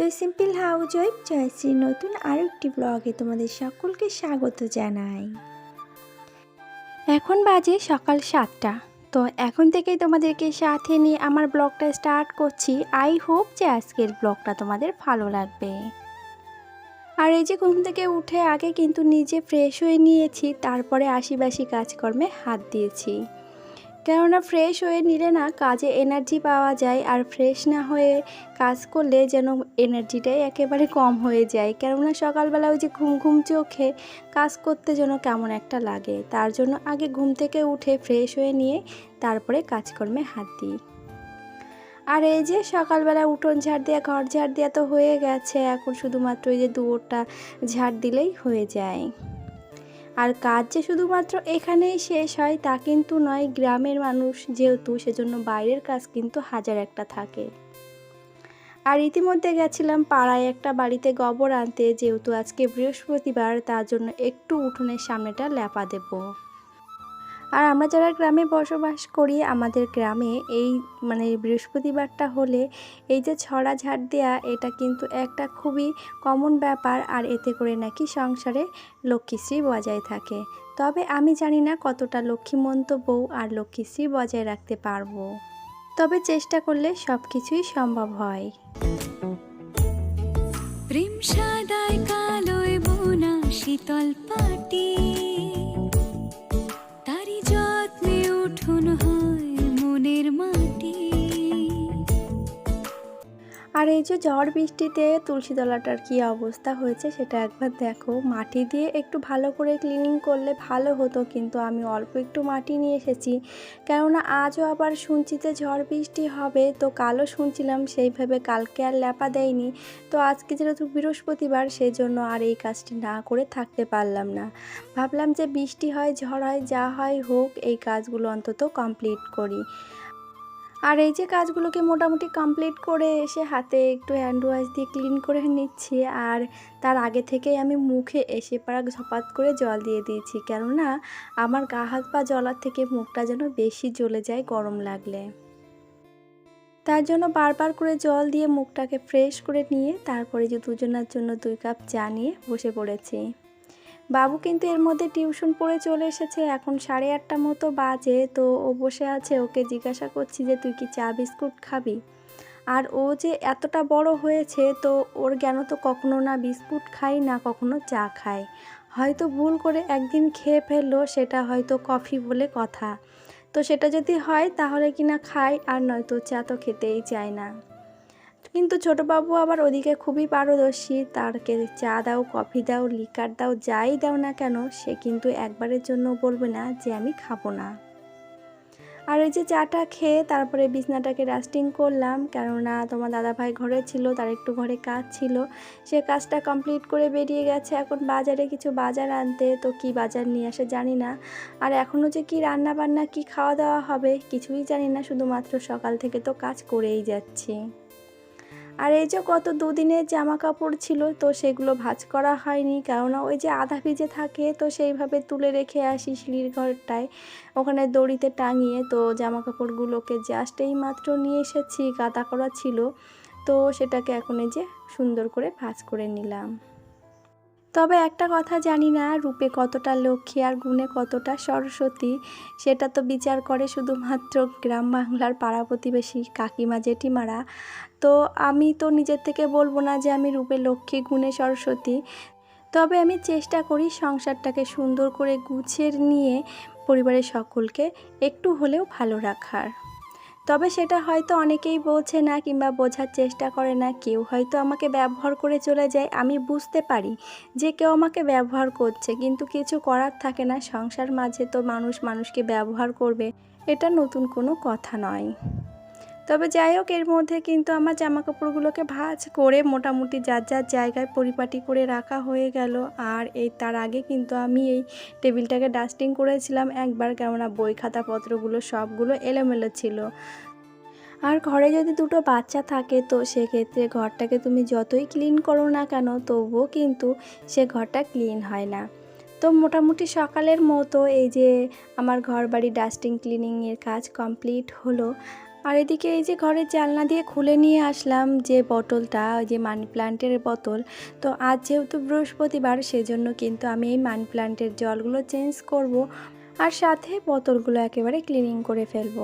তো simple house wife জয়শ্রীর নতুন আরও একটি ব্লগে তোমাদের সকলকে স্বাগত জানাই। এখন বাজে সকাল সাতটা। তো এখন থেকেই তোমাদেরকে সাথে নিয়ে আমার ব্লগটা স্টার্ট করছি। আই হোপ যে আজকের ব্লগটা তোমাদের ভালো লাগবে। আর এই যে ঘুম থেকে উঠে আগে কিন্তু নিজে ফ্রেশ হয়ে নিয়েছি, তারপরে আশিবাসী কাজকর্মে হাত দিয়েছি। কেননা ফ্রেশ হয়ে নিলে না কাজে এনার্জি পাওয়া যায় আর ফ্রেশ না হয়ে কাজ করলে যেন এনার্জিটাই একেবারে কম হয়ে যায়। কেননা সকালবেলা ওই যে ঘুম ঘুম চোখে কাজ করতে যেন কেমন একটা লাগে, তার জন্য আগে ঘুম থেকে উঠে ফ্রেশ হয়ে নিয়ে তারপরে কাজকর্মে হাত দিই। আর এই যে সকালবেলা উঠোন ঝাড় দেওয়া ঘর ঝাড় দেওয়া তো হয়ে গেছে, এখন শুধুমাত্র এই যে দুয়োরটা ঝাড় দিলেই হয়ে যায়। আর কাজ যে শুধুমাত্র এখানেই শেষ হয়, তা কিন্তু নয়, গ্রামের মানুষ যেহেতু সেজন্য বাইরের কাজ কিন্তু হাজার একটা থাকে। আর ইতিমধ্যে গেছিলাম পাড়ায় একটা বাড়িতে গোবর আনতে, যেহেতু আজকে বৃহস্পতিবার, তার জন্য একটু উঠোনের সামনেটা ল্যাপা দেবো। আর আমরা যারা গ্রামে বসবাস করি, আমাদের গ্রামে এই মানে বৃহস্পতিবারটা হলে এই যে ছড়া ঝাড় দেওয়া এটা কিন্তু একটা খুবই কমন ব্যাপার আর এতে করে নাকি সংসারে লক্ষ্মীশ্রী বজায় থাকে। তবে আমি জানি না কতটা লক্ষ্মীমন্ত বউ আর লক্ষ্মীশ্রী বজায় রাখতে পারব। তবে চেষ্টা করলে সব কিছুই সম্ভব হয়। প্রেম সাদায় কালোয় বোনা শীতল পাটি। আর এই যে ঝড় বৃষ্টিতে তুলসী তলাটার কী অবস্থা হয়েছে সেটা একবার দেখো। মাটি দিয়ে একটু ভালো করে ক্লিনিং করলে ভালো হতো, কিন্তু আমি অল্প একটু মাটি নিয়ে এসেছি। কেননা আজও আবার শুনছি যে ঝড় বৃষ্টি হবে, তো কালও শুনছিলাম সেইভাবে কালকে আর ল্যাপা দেয়নি। তো আজকে যেহেতু বৃহস্পতিবার, সেই জন্য আর এই কাজটি না করে থাকতে পারলাম না। ভাবলাম যে বৃষ্টি হয়, ঝড় হয়, যা হয় হোক, এই কাজগুলো অন্তত কমপ্লিট করি। আর এই যে কাজগুলোকে মোটামুটি কমপ্লিট করে এসে হাতে একটু হ্যান্ড ওয়াশ দিয়ে ক্লিন করে নিচ্ছি, আর তার আগে থেকেই আমি মুখে এসে পারা ঝপাত করে জল দিয়ে দিয়েছি। কেননা, আমার গা হাত পা জলার থেকে মুখটা যেন বেশি জ্বলে যায় গরম লাগলে। তার জন্য বারবার করে জল দিয়ে মুখটাকে ফ্রেশ করে নিয়ে তারপরে যে দুজনের জন্য দুই কাপ চা নিয়ে বসে পড়েছি। বাবু কিন্তু এর মধ্যে টিউশন পড়ে চলে এসেছে। এখন সাড়ে আটটা মতো বাজে, তো ও বসে আছে। ওকে জিজ্ঞাসা করছি যে, তুই কি চা বিস্কুট খাবি? আর ও যে এতটা বড় হয়েছে, তো ওর জ্ঞান তো কখনো না বিস্কুট খাই, না কখনো চা খায় হয়তো ভুল করে একদিন খেয়ে ফেলল, সেটা হয়তো কফি বলে কথা। তো সেটা যদি হয়, তাহলে কি না খায় আর নয়তো চা তো খেতেই চায় না। কিন্তু ছোট বাবু আবার ওদিকে খুবই পারদর্শী। তারকে চা দাও, কফি দাও, লিকার দাও, যাই দাও না কেন, সে কিন্তু একবারের জন্য বলবে না যে আমি খাব না। আর এই যে চাটা খেয়ে তারপরে বিছনাটাকে ডাস্টিং করলাম, কেননা তোমার দাদাভাই ঘরে ছিল, তার একটু ঘরে কাজ ছিল। সে কাজটা কমপ্লিট করে বেরিয়ে গেছে এখন বাজারে কিছু বাজার আনতে, তো কি বাজার নিয়ে আসে জানি না। আর এখনও যে কি রান্না বান্না কি খাওয়া দাওয়া হবে, কিছুই জানি না, শুধুমাত্র সকাল থেকে তো কাজ করেই যাচ্ছি। আর এই যে গত দুদিনের জামা কাপড় ছিল, তো সেগুলো ভাজ করা হয়নি। কেননা ওই যে আধা ভিজে থাকে, তো সেইভাবে তুলে রেখে আসি সিঁড়ির ঘরটায়। ওখানে দড়িতে টাঙিয়ে তো জামা কাপড়গুলোকে জাস্ট এই মাত্র নিয়ে এসেছি কাতা করা ছিল। তো সেটাকে এখন এই যে সুন্দর করে ভাজ করে নিলাম। তবে একটা কথা জানি না, রূপে কতটা লক্ষ্মী আর গুণে কতটা সরস্বতী, সেটা তো বিচার করে শুধুমাত্র গ্রাম বাংলার পাড়া প্রতিবেশী কাকিমা, জেঠিমারা। তো আমি তো নিজের থেকে বলব না যে আমি রূপে লক্ষ্মী, গুণে সরস্বতী। তবে আমি চেষ্টা করি সংসারটাকে সুন্দর করে গুছিয়ে নিয়ে পরিবারের সকলকে একটু হলেও ভালো রাখার। তবে সেটা হয়তো অনেকেই বোঝে না কিংবা বোঝার চেষ্টা করে না। কেউ হয়তো আমাকে ব্যবহার করে চলে যায়, আমি বুঝতে পারি যে কেউ আমাকে ব্যবহার করছে, কিন্তু কিছু করার থাকে না। সংসার মাঝে তো মানুষ মানুষকে ব্যবহার করবে, এটা নতুন কোনো কথা নয়। তবে যাই হোক, এর মধ্যে কিন্তু আমার জামা কাপড়গুলোকে ভাঁজ করে মোটামুটি যার যার জায়গায় পরিপাটি করে রাখা হয়ে গেল। আর এই তার আগে কিন্তু আমি এই টেবিলটাকে ডাস্টিং করেছিলাম। একবার কেননা বই খাতাপত্রগুলো সবগুলো এলোমেলো ছিল। আর ঘরে যদি দুটো বাচ্চা থাকে, তো সেক্ষেত্রে ঘরটাকে তুমি যতই ক্লিন করো না কেন, তবুও কিন্তু সে ঘরটা ক্লিন হয় না। তো মোটামুটি সকালের মতো এই যে আমার ঘর বাড়ি ডাস্টিং ক্লিনিংয়ের কাজ কমপ্লিট হলো। আর এদিকে এই যে ঘরের জালনা দিয়ে খুলে নিয়ে আসলাম যে বটলটা ওই যে মানি প্লান্টের বোতল। তো আজ যেহেতু বৃহস্পতিবার, সেজন্য কিন্তু আমি এই মানি প্লান্টের জলগুলো চেঞ্জ করব। আর সাথে বোতলগুলো একেবারে ক্লিনিং করে ফেলব।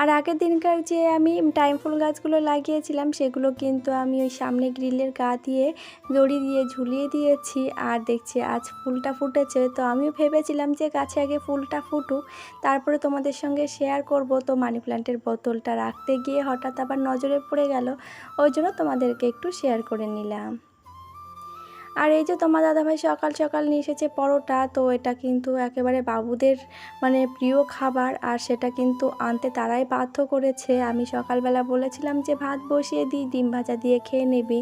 আর আগের দিনকার যে আমি টাইম ফুল গাছগুলো লাগিয়েছিলাম, সেগুলো কিন্তু আমি ওই সামনে গ্রিলের গা দিয়ে দড়ি দিয়ে ঝুলিয়ে দিয়েছি। আর দেখছি আজ ফুলটা ফুটেছে, তো আমিও ভেবেছিলাম যে গাছে আগে ফুলটা ফুটুক, তারপরে তোমাদের সঙ্গে শেয়ার করব। তো মানি প্ল্যান্টের বোতলটা রাখতে গিয়ে হঠাৎ আবার নজরে পড়ে গেল, ওই জন্য তোমাদেরকে একটু শেয়ার করে নিলাম। আর এই যে তোমার দাদাভাই সকাল সকাল নিয়ে এসেছে পরোটা, তো এটা কিন্তু একেবারে বাবুদের মানে প্রিয় খাবার আর সেটা কিন্তু আনতে তারাই বাধ্য করেছে। আমি সকালবেলা বলেছিলাম যে ভাত বসিয়ে দিই, ডিম ভাজা দিয়ে খেয়ে নেবি।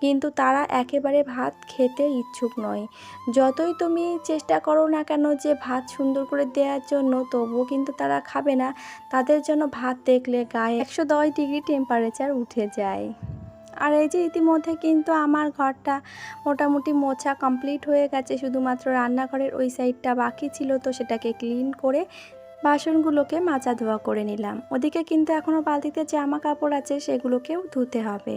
কিন্তু তারা একেবারে ভাত খেতে ইচ্ছুক নয়। যতই তুমি চেষ্টা করো না কেন যে ভাত সুন্দর করে দেওয়ার জন্য, তবুও কিন্তু তারা খাবে না। তাদের জন্য ভাত দেখলে গায়ে একশো দশ ডিগ্রি টেম্পারেচার উঠে যায়। আর এই যে ইতিমধ্যে কিন্তু আমার ঘরটা মোটামুটি মোছা কমপ্লিট হয়ে গেছে, শুধুমাত্র রান্নাঘরের ওই সাইডটা বাকি ছিল তো সেটাকে ক্লিন করে বাসনগুলোকে মাচা ধোয়া করে নিলাম। ওদিকে কিন্তু এখনও বালতিতে জামা কাপড় আছে, সেগুলোকেও ধুতে হবে।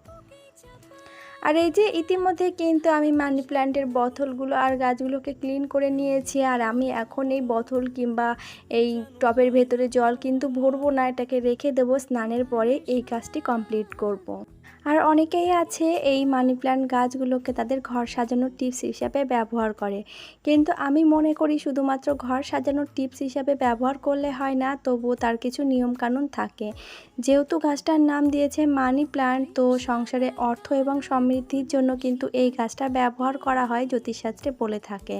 আর এই যে ইতিমধ্যে কিন্তু আমি মানি প্ল্যান্টের বোতলগুলো আর গাছগুলোকে ক্লিন করে নিয়েছি, আর আমি এখন এই বোতল কিংবা এই টবের ভেতরে জল কিন্তু ভরবো না, এটাকে রেখে দেবো, স্নানের পরে এই কাজটি কমপ্লিট করব। আর অনেকেই আছে এই মানি প্ল্যান্ট গাছগুলোকে তাদের ঘর সাজানোর টিপস হিসাবে ব্যবহার করে। কিন্তু আমি মনে করি শুধুমাত্র ঘর সাজানোর টিপস হিসাবে ব্যবহার করলে হয় না, তবুও তার কিছু নিয়মকানুন থাকে। যেহেতু গাছটার নাম দিয়েছে মানি প্ল্যান্ট তো সংসারে অর্থ এবং সমৃদ্ধির জন্য কিন্তু এই গাছটা ব্যবহার করা হয় জ্যোতিষশাস্ত্রে বলে থাকে।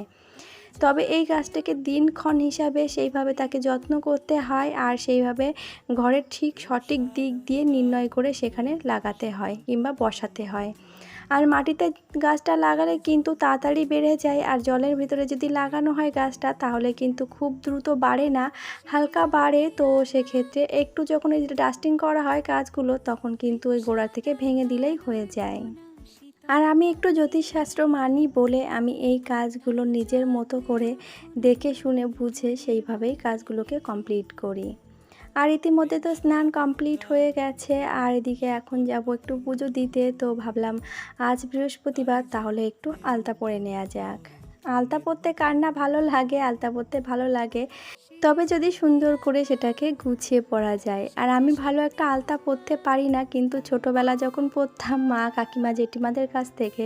তবে এই গাছটাকে দিনক্ষণ হিসাবে সেইভাবে তাকে যত্ন করতে হয় আর সেইভাবে ঘরের ঠিক সঠিক দিক দিয়ে নির্ণয় করে সেখানে লাগাতে হয় কিংবা বসাতে হয়। আর মাটিতে গাছটা লাগালে কিন্তু তাড়াতাড়ি বেড়ে যায় আর জলের ভিতরে যদি লাগানো হয় গাছটা তাহলে কিন্তু খুব দ্রুত বাড়ে না, হালকা বাড়ে। তো সেক্ষেত্রে একটু যখন এই ডাস্টিং করা হয় গাছগুলো তখন কিন্তু ওই গোড়া থেকে ভেঙে দিলেই হয়ে যায়। আর আমি একটু জ্যোতিষশাস্ত্র মানি বলে আমি এই কাজগুলো নিজের মতো করে দেখে শুনে বুঝে সেইভাবেই কাজগুলোকে কমপ্লিট করি। আর ইতিমধ্যে তো স্নান কমপ্লিট হয়ে গেছে, আর এদিকে এখন যাব একটু পুজো দিতে, তো ভাবলাম আজ বৃহস্পতিবার, তাহলে একটু আলতা পরে নেওয়া যাক। আলতা পরতে কার না ভালো লাগে? আলতা পরতে ভালো লাগে। তবে যদি সুন্দর করে সেটাকে গুছিয়ে পড়া যায়। আর আমি ভালো একটা আলতা পরতে পারি না, কিন্তু ছোটোবেলা যখন পড়তাম মা কাকিমা জেঠিমাদের কাছ থেকে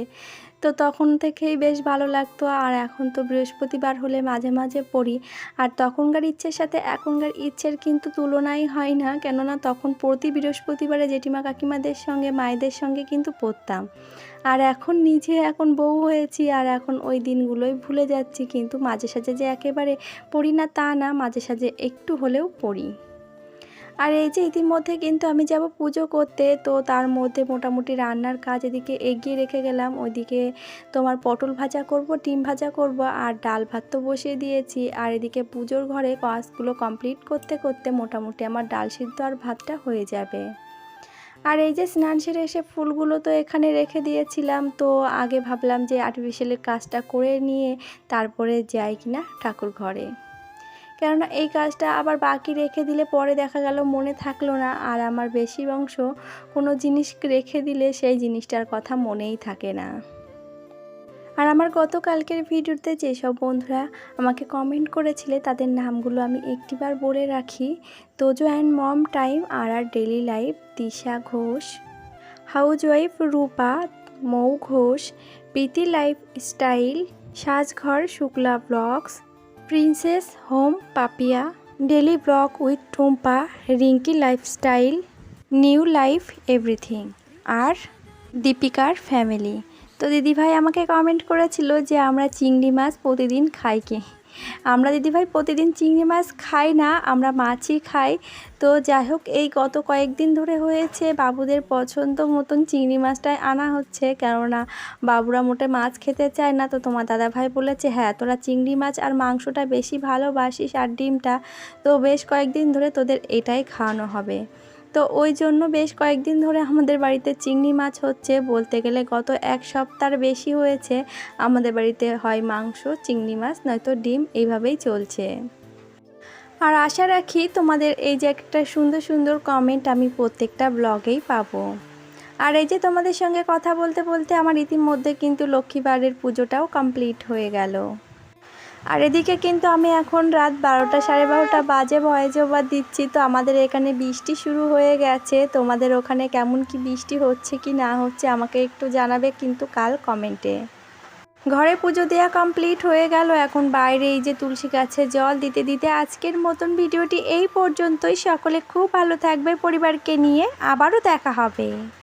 তো তখন থেকেই বেশ ভালো লাগতো। আর এখন তো বৃহস্পতিবার হলে মাঝে মাঝে পড়ি। আর তখনকার ইচ্ছের সাথে এখনকার ইচ্ছের কিন্তু তুলনাই হয় না। কেননা তখন প্রতি বৃহস্পতিবারে জেঠিমা কাকিমাদের সঙ্গে, মায়েদের সঙ্গে কিন্তু পড়তাম। আর এখন নিজে এখন বউ হয়েছি আর এখন ওই দিনগুলোই ভুলে যাচ্ছি। কিন্তু মাঝে সাঝে যে একেবারে পড়ি না তা না, মাঝে সাঝে একটু হলেও পড়ি। আর এই যে ইতিমধ্যে কিন্তু আমি যাব পুজো করতে, তো তার মধ্যে মোটামুটি রান্নার কাজ এদিকে এগিয়ে রেখে গেলাম। ওইদিকে তোমার পটল ভাজা করব, ডিম ভাজা করব, আর ডাল ভাত তো বসিয়ে দিয়েছি। আর এদিকে পুজোর ঘরে কাজগুলো কমপ্লিট করতে করতে মোটামুটি আমার ডাল সিদ্ধ আর ভাতটা হয়ে যাবে। আর এই যে স্নান সেরে এসে ফুলগুলো তো এখানে রেখে দিয়েছিলাম, তো আগে ভাবলাম যে আর্টিফিশিয়ালের কাজটা করে নিয়ে তারপরে যাই কিনা ঠাকুর ঘরে। কেননা এই কাজটা আবার বাকি রেখে দিলে পরে দেখা গেল মনে থাকল না। আর আমার বেশি অংশ কোনো জিনিস রেখে দিলে সেই জিনিসটার কথা মনেই থাকে না। আর আমার গতকালকের ভিডিওতে যেসব বন্ধুরা আমাকে কমেন্ট করেছিলে, তাদের নামগুলো আমি একটিবার বলে রাখি। তোজো অ্যান্ড মম টাইম আর আর daily life Disha Ghosh housewife Rupa, Mou Ghosh, Priti lifestyle Sajghar, Shukla blogs princess home Papiya, daily blog with Tumpa, Rinki lifestyle, new life everything, আর দীপিকার ফ্যামিলি। তো দিদিভাই আমাকে কমেন্ট করেছিল যে আমরা চিংড়ি মাছ প্রতিদিন খাই কি? আমরা দিদিভাই প্রতিদিন চিংড়ি মাছ খাই না, আমরা মাছই খাই। তো যাই হোক, এই গত কয়েকদিন ধরে হয়েছে বাবুদের পছন্দ মতন চিংড়ি মাছটাই আনা হচ্ছে। কেননা বাবুরা মোটে মাছ খেতে চায় না, তো তোমার দাদাভাই বলেছে হ্যাঁ তোরা চিংড়ি মাছ আর মাংসটা বেশি ভালোবাসিস আর ডিমটা। তো বেশ কয়েকদিন ধরে তোদের এটাই খাওয়ানো হবে। তো ওই জন্য বেশ কয়েকদিন ধরে আমাদের বাড়িতে চিংড়ি মাছ হচ্ছে। বলতে গেলে গত এক সপ্তাহ বেশি হয়েছে। আমাদের বাড়িতে হয় মাংস, চিংড়ি মাছ, নয়তো ডিম, এইভাবেই চলছে। আর আশা রাখি তোমাদের এই যে একটা সুন্দর সুন্দর কমেন্ট আমি প্রত্যেকটা ব্লগেই পাবো। আর এই যে তোমাদের সঙ্গে কথা বলতে বলতে আমার ইতিমধ্যে কিন্তু লক্ষ্মীবারের পুজোটাও কমপ্লিট হয়ে গেল। আর এদিকে কিন্তু আমি এখন রাত বারোটা, সাড়ে বারোটা বাজে ভয়েস ওভার দিচ্ছি। তো আমাদের এখানে বৃষ্টি শুরু হয়ে গেছে। তোমাদের ওখানে কেমন কি বৃষ্টি হচ্ছে কি না হচ্ছে আমাকে একটু জানাবে কিন্তু কাল কমেন্টে। ঘরে পুজো দেওয়া কমপ্লিট হয়ে গেল। এখন বাইরে এই যে তুলসী গাছে জল দিতে দিতে আজকের মতন ভিডিওটি এই পর্যন্তই। সকলে খুব ভালো থাকবে পরিবারকে নিয়ে। আবারও দেখা হবে।